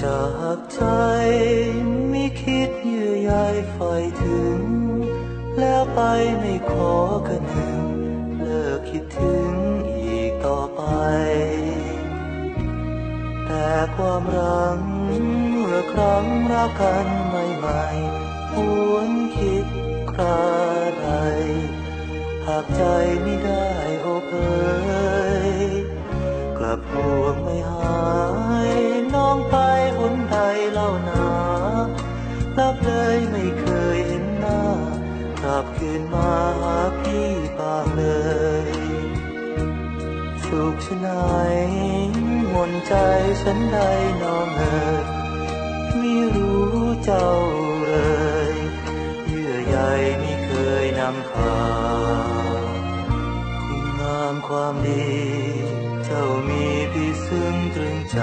จากใจไม่คิดเยื่อใยใฝ่ถึง แล้วไปไม่ขอกระหนึ่งเลิกคิดถึงอีกต่อไป แต่ความรักเมื่อครั้งรักกันใหม่ๆหวนคิดคราใด หากใจไม่ได้โอบเอยกลับห่วงไม่หาย ใดเล่านานับเลยไม่เคยเห็นหน้ากลับคืนมาหาพี่บ้าเลย สุขชะไหนหมนใจฉันใดน้องเอ๋ยไม่รู้เจ้าเลยเยื่อใยไม่เคยนำพาคุณงามความดี เจ้ามีพี่ซึ้งตรึงใจ